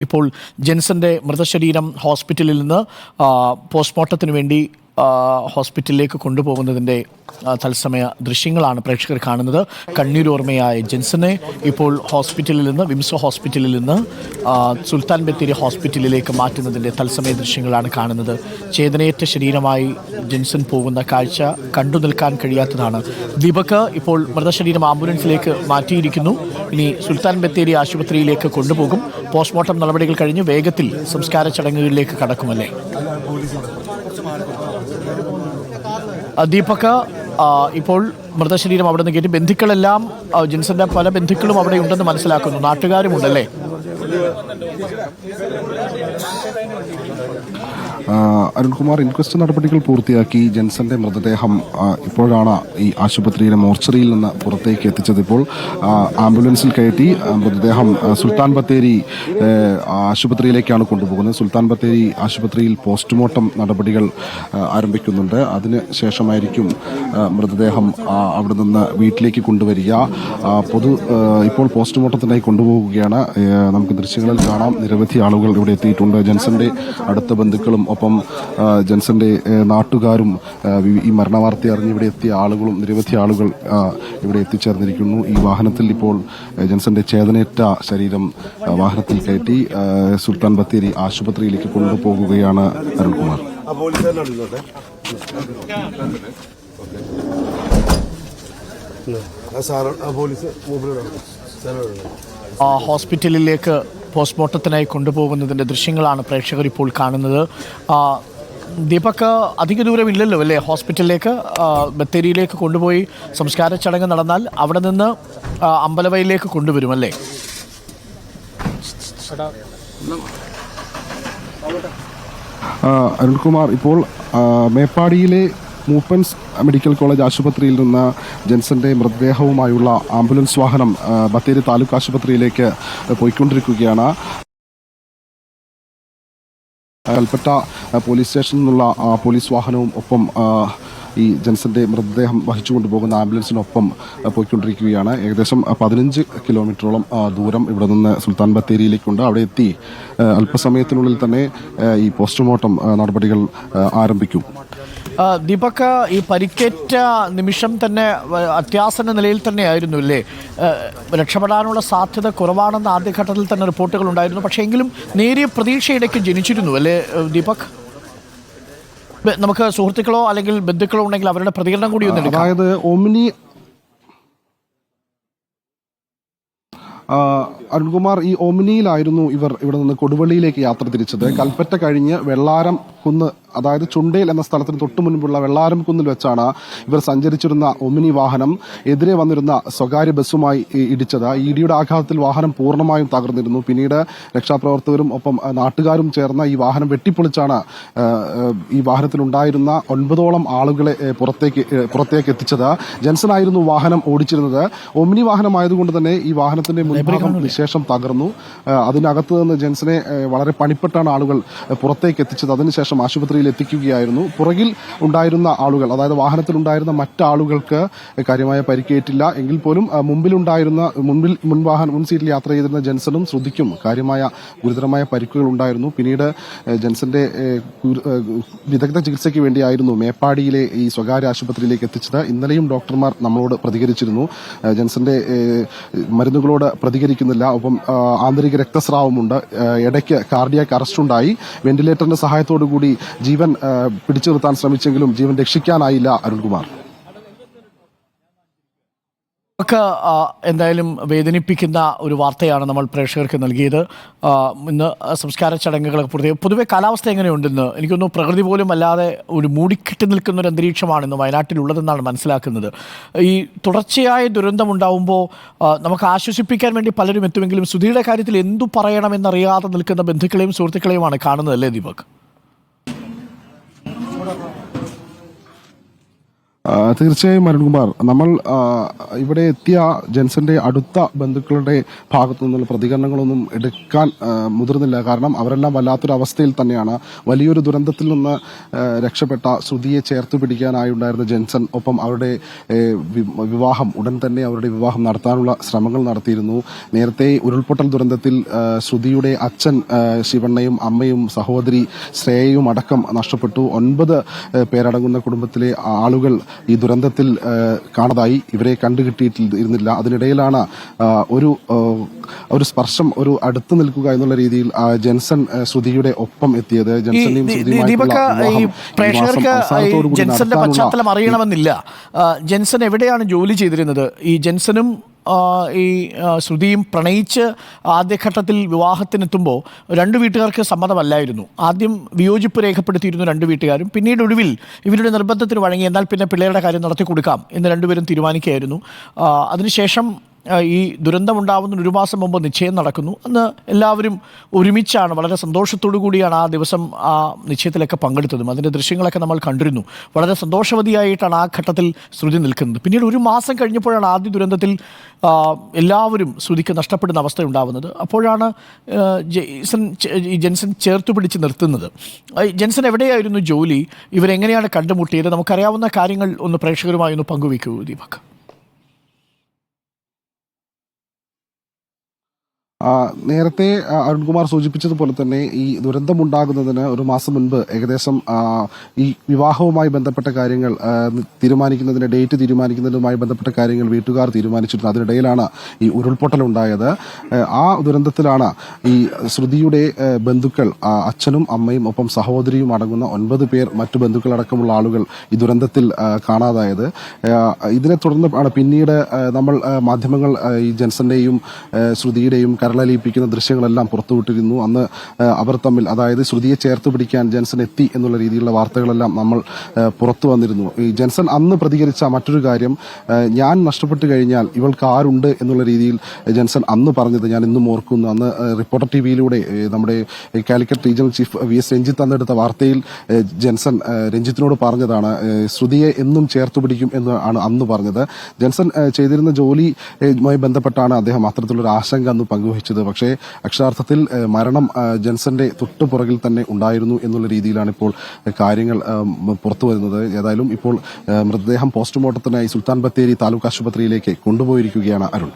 ഇപ്പോൾ ജെൻസന്റെ മൃതശരീരം ഹോസ്പിറ്റലിൽ നിന്ന് പോസ്റ്റ്മോർട്ടത്തിന് വേണ്ടി ഹോസ്പിറ്റലിലേക്ക് കൊണ്ടുപോകുന്നതിന്റെ തത്സമയ ദൃശ്യങ്ങളാണ് പ്രേക്ഷകർ കാണുന്നത്. കണ്ണീരോർമ്മയായ ജെൻസനെ ഇപ്പോൾ ഹോസ്പിറ്റലിൽ നിന്ന് വിംസോ ഹോസ്പിറ്റലിൽ നിന്ന് സുൽത്താൻ ബത്തേരി ഹോസ്പിറ്റലിലേക്ക് മാറ്റുന്നതിന്റെ തത്സമയ ദൃശ്യങ്ങളാണ് കാണുന്നത്. ചേതനയേറ്റ ശരീരമായി ജെൻസൻ പോകുന്ന കാഴ്ച കണ്ടു നിൽക്കാൻ കഴിയാത്തതാണ്. ദീപക് ഇപ്പോൾ മൃതശരീരം ആംബുലൻസിലേക്ക് മാറ്റിയിരിക്കുന്നു. ഇനി സുൽത്താൻ ബത്തേരി ആശുപത്രിയിലേക്ക് കൊണ്ടുപോകും. പോസ്റ്റ്മോർട്ടം നടപടികൾ കഴിഞ്ഞ് വേഗത്തിൽ സംസ്കാര ചടങ്ങുകളിലേക്ക് കടക്കുമല്ലേ? ദീപക് ഇപ്പോൾ മൃതശരീരം അവിടെ നിന്ന് കയറ്റി. ബന്ധുക്കളെല്ലാം ജിൻസന്റെ പല ബന്ധുക്കളും അവിടെ ഉണ്ടെന്ന് മനസ്സിലാക്കുന്നു. നാട്ടുകാരും ഉണ്ടല്ലേ ആ, അരുൺകുമാർ ഇൻക്വസ്റ്റ് നടപടികൾ പൂർത്തിയാക്കി ജെൻസന്റെ മൃതദേഹം ഇപ്പോഴാണ് ഈ ആശുപത്രിയിലെ മോർച്ചറിയിൽ നിന്ന് പുറത്തേക്ക് എത്തിച്ചത് ഇപ്പോൾ. ആംബുലൻസിൽ കയറ്റി മൃതദേഹം സുൽത്താൻ ബത്തേരി ആശുപത്രിയിലേക്കാണ് കൊണ്ടുപോകുന്നത്. സുൽത്താൻ ബത്തേരി ആശുപത്രിയിൽ പോസ്റ്റ്മോർട്ടം നടപടികൾ ആരംഭിക്കുന്നുണ്ട്. അതിന് ശേഷമായിരിക്കും മൃതദേഹം അവിടെ നിന്ന് വീട്ടിലേക്ക് കൊണ്ടുവരിക. പൊതു ഇപ്പോൾ പോസ്റ്റ്മോർട്ടത്തിനായി കൊണ്ടുപോകുകയാണ്. നമുക്ക് ദൃശ്യങ്ങളിൽ കാണാം. നിരവധി ആളുകൾ ഇവിടെ എത്തിയിട്ടുണ്ട്. ജെൻസന്റെ അടുത്ത ബന്ധുക്കളും ഒപ്പം ജെൻസന്റെ നാട്ടുകാരും ഈ മരണവാർത്ത അറിഞ്ഞ് ഇവിടെ എത്തിയ ആളുകളും നിരവധി ആളുകൾ ഇവിടെ എത്തിച്ചേർന്നിരിക്കുന്നു. ഈ വാഹനത്തിൽ ഇപ്പോൾ ജെൻസന്റെ ചേതനേറ്റ ശരീരം വാഹനത്തിൽ കയറ്റി സുൽത്താൻ ബത്തേരി ആശുപത്രിയിലേക്ക് കൊണ്ടുപോകുകയാണ് അരുൺകുമാർ. പോലീസ് ഹോസ്പിറ്റലിലേക്ക് പോസ്റ്റ്മോർട്ടത്തിനായി കൊണ്ടുപോകുന്നതിന്റെ ദൃശ്യങ്ങളാണ് പ്രേക്ഷകർ ഇപ്പോൾ കാണുന്നത്. ദീപക് അധിക ദൂരമില്ലല്ലോ അല്ലേ? ഹോസ്പിറ്റലിലേക്ക് ബത്തേരിയിലേക്ക് കൊണ്ടുപോയി സംസ്കാര ചടങ്ങ് നടന്നാൽ അവിടെ നിന്ന് അമ്പലവയലിലേക്ക് കൊണ്ടുവരും അല്ലേ? അരുൺകുമാർ ഇപ്പോൾ മേപ്പാടിയിലെ മൂപ്പൻസ് മെഡിക്കൽ കോളേജ് ആശുപത്രിയിൽ നിന്ന് ജെൻസന്റെ മൃതദേഹവുമായുള്ള ആംബുലൻസ് വാഹനം ബത്തേരി താലൂക്ക് ആശുപത്രിയിലേക്ക് പോയിക്കൊണ്ടിരിക്കുകയാണ്. കൽപ്പറ്റ പോലീസ് സ്റ്റേഷനിൽ നിന്നുള്ള പോലീസ് വാഹനവും ഒപ്പം ഈ ജെൻസന്റെ മൃതദേഹം വഹിച്ചുകൊണ്ട് പോകുന്ന ആംബുലൻസിനൊപ്പം പോയിക്കൊണ്ടിരിക്കുകയാണ്. ഏകദേശം പതിനഞ്ച് കിലോമീറ്ററോളം ദൂരം ഇവിടെ നിന്ന് സുൽത്താൻ ബത്തേരിയിലേക്കുണ്ട്. അവിടെ എത്തി അല്പസമയത്തിനുള്ളിൽ തന്നെ ഈ പോസ്റ്റ്മോർട്ടം നടപടികൾ ആരംഭിക്കും. ദീപക് ഈ പരിക്കേറ്റ നിമിഷം തന്നെ അത്യാസന നിലയിൽ തന്നെയായിരുന്നു അല്ലേ രക്ഷപ്പെടാനുള്ള സാധ്യത കുറവാണെന്ന് ആദ്യഘട്ടത്തിൽ തന്നെ റിപ്പോർട്ടുകൾ ഉണ്ടായിരുന്നു. പക്ഷേ എങ്കിലും നേരിയ പ്രതീക്ഷയിടയ്ക്ക് ജനിച്ചിരുന്നു അല്ലേ ദീപക്? നമുക്ക് സുഹൃത്തുക്കളോ അല്ലെങ്കിൽ ബന്ധുക്കളോ ഉണ്ടെങ്കിൽ അവരുടെ പ്രതികരണം കൂടി ഒന്ന് അതായത് ഒമിനി അരുൺകുമാർ ഈ ഒമിനിയിലായിരുന്നു ഇവർ ഇവിടെ നിന്ന് കൊടുവള്ളിയിലേക്ക് യാത്ര തിരിച്ചത്. കൽപ്പറ്റ കഴിഞ്ഞ് വെള്ളാരം കുന്ന് അതായത് ചുണ്ടേൽ എന്ന സ്ഥലത്തിന് തൊട്ടു മുൻപുള്ള വെള്ളാരം കുന്നിൽ വെച്ചാണ് ഇവർ സഞ്ചരിച്ചിരുന്ന ഒമിനി വാഹനം എതിരെ വന്നിരുന്ന സ്വകാര്യ ബസ്സുമായി ഇടിച്ചത്. ഇടിയുടെ ആഘാതത്തിൽ വാഹനം പൂർണമായും തകർന്നിരുന്നു. പിന്നീട് രക്ഷാപ്രവർത്തകരും ഒപ്പം നാട്ടുകാരും ചേർന്ന ഈ വാഹനം വെട്ടിപ്പൊളിച്ചാണ് ഈ വാഹനത്തിലുണ്ടായിരുന്ന ഒൻപതോളം ആളുകളെ പുറത്തേക്ക് പുറത്തേക്ക് എത്തിച്ചത്. ജെൻസൺ ആയിരുന്നു വാഹനം ഓടിച്ചിരുന്നത്. ഒമിനി വാഹനമായതുകൊണ്ട് തന്നെ ഈ വാഹനത്തിന്റെ മുൻഭാഗം വിശേഷം തകർന്നു. അതിനകത്ത് നിന്ന് ജെൻസനെ വളരെ പണിപ്പെട്ടാണ് ആളുകൾ പുറത്തേക്ക് എത്തിച്ചത്. അതിനുശേഷം ആശുപത്രിയിൽ എത്തിക്കുകയായിരുന്നു. പുറകിൽ ഉണ്ടായിരുന്ന ആളുകൾ അതായത് വാഹനത്തിലുണ്ടായിരുന്ന മറ്റാളുകൾക്ക് കാര്യമായ പരിക്കേറ്റില്ല. എങ്കിൽ പോലും മുമ്പിലുണ്ടായിരുന്ന മുൻപിൽ മുൻവാഹന മുൻ സീറ്റിൽ യാത്ര ചെയ്തിരുന്ന ജെൻസനും ശ്രുതിക്കും കാര്യമായ ഗുരുതരമായ പരിക്കുകൾ ഉണ്ടായിരുന്നു. പിന്നീട് ജെൻസന്റെ വിദഗ്ധ ചികിത്സയ്ക്ക് വേണ്ടിയായിരുന്നു മേപ്പാടിയിലെ ഈ സ്വകാര്യ ആശുപത്രിയിലേക്ക് എത്തിച്ചത്. ഇന്നലെയും ഡോക്ടർമാർ നമ്മളോട് പ്രതികരിച്ചിരുന്നു. ജെൻസന്റെ മരുന്നുകളോട് പ്രതികരിക്കുന്നില്ല. ഒപ്പം ആന്തരിക രക്തസ്രാവമുണ്ട്. ഇടയ്ക്ക് കാർഡിയാക് അറസ്റ്റ് ഉണ്ടായി വെന്റിലേറ്ററിന്റെ സഹായത്തോടു ജീവൻ ഏ, പിടിച്ചു നിർത്താൻ ശ്രമിച്ചെങ്കിലും ജീവൻ രക്ഷിക്കാനായില്ല അരുൺകുമാർ. നമുക്ക് എന്തായാലും വേദനിപ്പിക്കുന്ന ഒരു വാർത്തയാണ് നമ്മൾ പ്രേക്ഷകർക്ക് നൽകിയത്. ഇന്ന് സംസ്കാര ചടങ്ങുകൾ പൊതുവെ പൊതുവെ കാലാവസ്ഥ എങ്ങനെയുണ്ടെന്ന് എനിക്കൊന്നും പ്രകൃതി പോലും അല്ലാതെ ഒരു മൂടിക്കെട്ടി നിൽക്കുന്ന ഒരു അന്തരീക്ഷമാണ് ഇന്ന് വയനാട്ടിലുള്ളതെന്നാണ് മനസ്സിലാക്കുന്നത്. ഈ തുടർച്ചയായ ദുരന്തം ഉണ്ടാകുമ്പോൾ നമുക്ക് ആശ്വസിപ്പിക്കാൻ വേണ്ടി പലരും എത്തുമെങ്കിലും സുധിയുടെ കാര്യത്തിൽ എന്തു പറയണമെന്നറിയാതെ നിൽക്കുന്ന ബന്ധുക്കളെയും സുഹൃത്തുക്കളെയുമാണ് കാണുന്നത് അല്ലേ ദീപക്? തീർച്ചയായും അരുൺകുമാർ നമ്മൾ ഇവിടെ എത്തിയ ജെൻസന്റെ അടുത്ത ബന്ധുക്കളുടെ ഭാഗത്തു നിന്നുള്ള പ്രതികരണങ്ങളൊന്നും എടുക്കാൻ മുതിർന്നില്ല. കാരണം അവരെല്ലാം വല്ലാത്തൊരു അവസ്ഥയിൽ തന്നെയാണ്. വലിയൊരു ദുരന്തത്തിൽ നിന്ന് രക്ഷപ്പെട്ട ശ്രുതിയെ ചേർത്ത് പിടിക്കാനായി ഉണ്ടായിരുന്ന ജെൻസൺ ഒപ്പം അവരുടെ വിവാഹം ഉടൻ തന്നെ അവരുടെ വിവാഹം നടത്താനുള്ള ശ്രമങ്ങൾ നടത്തിയിരുന്നു. നേരത്തെ ഉരുൾപൊട്ടൽ ദുരന്തത്തിൽ ശ്രുതിയുടെ അച്ഛൻ ശിവണ്ണയും അമ്മയും സഹോദരി ശ്രേയയും അടക്കം നഷ്ടപ്പെട്ടു. ഒൻപത് പേരടങ്ങുന്ന കുടുംബത്തിലെ ആളുകൾ ഈ ദുരന്തത്തിൽ കാണതായി. ഇവരെ കണ്ടുകിട്ടിയിരുന്നില്ല അതിനിടയിലാണ് ഒരു ഒരു സ്പർശം ഒരു അടുത്ത് നിൽക്കുക എന്നുള്ള രീതിയിൽ ജെൻസൺ ശ്രുതിയുടെ ഒപ്പം എത്തിയത്. പ്രേക്ഷകർക്ക് ജെൻസന്റെ പശ്ചാത്തലം അറിയണമെന്നില്ല. ജെൻസൺ എവിടെയാണ് ജോലി ചെയ്തിരുന്നത്? ഈ ജെൻസനും ഈ ശ്രുതിയും പ്രണയിച്ച് ആദ്യഘട്ടത്തിൽ വിവാഹത്തിനെത്തുമ്പോൾ രണ്ട് വീട്ടുകാർക്ക് സമ്മതമല്ലായിരുന്നു. ആദ്യം വിയോജിപ്പ് രേഖപ്പെടുത്തിയിരുന്നു രണ്ട് വീട്ടുകാരും. പിന്നീട് ഒടുവിൽ ഇവരുടെ നിർബന്ധത്തിന് വഴങ്ങി എന്നാൽ പിന്നെ പിള്ളേരുടെ കാര്യം നടത്തി കൊടുക്കാം എന്ന് രണ്ടുപേരും തീരുമാനിക്കുകയായിരുന്നു. അതിനുശേഷം ഈ ദുരന്തമുണ്ടാവുന്നതിന് ഒരു മാസം മുമ്പ് നിശ്ചയം നടക്കുന്നു. അന്ന് എല്ലാവരും ഒരുമിച്ചാണ് വളരെ സന്തോഷത്തോടു കൂടിയാണ് ആ ദിവസം ആ നിശ്ചയത്തിലൊക്കെ പങ്കെടുത്തതും. അതിന്റെ ദൃശ്യങ്ങളൊക്കെ നമ്മൾ കണ്ടിരുന്നു. വളരെ സന്തോഷവതിയായിട്ടാണ് ആ ഘട്ടത്തിൽ ശ്രുതി നിൽക്കുന്നത്. പിന്നീട് ഒരു മാസം കഴിഞ്ഞപ്പോഴാണ് ആദ്യ ദുരന്തത്തിൽ എല്ലാവരും ശ്രുതിക്ക് നഷ്ടപ്പെടുന്ന അവസ്ഥ ഉണ്ടാവുന്നത്. അപ്പോഴാണ് ജെയ്സൺ ജെൻസൺ ചേർത്ത് പിടിച്ച് നിർത്തുന്നത്. ജെൻസൺ എവിടെയായിരുന്നു ജോലി? ഇവരെങ്ങനെയാണ് കണ്ടുമുട്ടിയത്? നമുക്കറിയാവുന്ന കാര്യങ്ങൾ ഒന്ന് പ്രേക്ഷകരുമായി ഒന്ന് പങ്കുവയ്ക്കൂ ദീപക്. നേരത്തെ അരുൺകുമാർ സൂചിപ്പിച്ചതുപോലെ തന്നെ ഈ ദുരന്തമുണ്ടാകുന്നതിന് ഒരു മാസം മുൻപ് ഏകദേശം ഈ വിവാഹവുമായി ബന്ധപ്പെട്ട കാര്യങ്ങൾ തീരുമാനിക്കുന്നതിന് ഡേറ്റ് തീരുമാനിക്കുന്നതുമായി ബന്ധപ്പെട്ട കാര്യങ്ങൾ വീട്ടുകാർ തീരുമാനിച്ചിരുന്നു. അതിനിടയിലാണ് ഈ ഉരുൾപൊട്ടൽ ഉണ്ടായത് ആ, ദുരന്തത്തിലാണ് ഈ ശ്രുതിയുടെ ബന്ധുക്കൾ അച്ഛനും അമ്മയും ഒപ്പം സഹോദരിയും അടങ്ങുന്ന ഒൻപത് പേർ മറ്റു ബന്ധുക്കളടക്കമുള്ള ആളുകൾ ഈ ദുരന്തത്തിൽ കാണാതായത്. ഇതിനെ തുടർന്ന് പിന്നീട് നമ്മൾ മാധ്യമങ്ങൾ ഈ ജെൻസന്റെയും ശ്രുതിയുടെയും കരളലിയിപ്പിക്കുന്ന ദൃശ്യങ്ങളെല്ലാം പുറത്തുവിട്ടിരുന്നു. അന്ന് അവർ തമ്മിൽ അതായത് ശ്രുതിയെ ചേർത്ത് പിടിക്കാൻ ജെൻസൺ എത്തി എന്നുള്ള രീതിയിലുള്ള വാർത്തകളെല്ലാം നമ്മൾ പുറത്തു വന്നിരുന്നു. ഈ ജെൻസൺ അന്ന് പ്രതികരിച്ച മറ്റൊരു കാര്യം ഞാൻ നഷ്ടപ്പെട്ടു കഴിഞ്ഞാൽ ഇവൾക്ക് ആരുണ്ട് എന്നുള്ള രീതിയിൽ ജെൻസൺ അന്ന് പറഞ്ഞത് ഞാൻ ഇന്നും ഓർക്കുന്നു. അന്ന് റിപ്പോർട്ടർ ടി വിയിലൂടെ നമ്മുടെ Calicut regional chief V S Ranjith അന്നെടുത്ത വാർത്തയിൽ ജെൻസൺ രഞ്ജിത്തിനോട് പറഞ്ഞതാണ് ശ്രുതിയെ എന്നും ചേർത്ത് പിടിക്കും എന്ന് ആണ് അന്ന് പറഞ്ഞത്. ജെൻസൺ ചെയ്തിരുന്ന ജോലിയുമായി ബന്ധപ്പെട്ടാണ് അദ്ദേഹം അത്തരത്തിലൊരു ആശങ്ക അന്ന് പങ്കുവഹിച്ചത് പക്ഷേ അക്ഷരാർത്ഥത്തിൽ മരണം ജെൻസന്റെ തൊട്ടു പുറകിൽ തന്നെ ഉണ്ടായിരുന്നു എന്നുള്ള രീതിയിലാണ് ഇപ്പോൾ കാര്യങ്ങൾ പുറത്തു വരുന്നത്. ഏതായാലും ഇപ്പോൾ മൃതദേഹം പോസ്റ്റ്മോർട്ടത്തിനായി സുൽത്താൻ ബത്തേരി താലൂക്ക് ആശുപത്രിയിലേക്ക് കൊണ്ടുപോയിരിക്കുകയാണ് അരുൺ.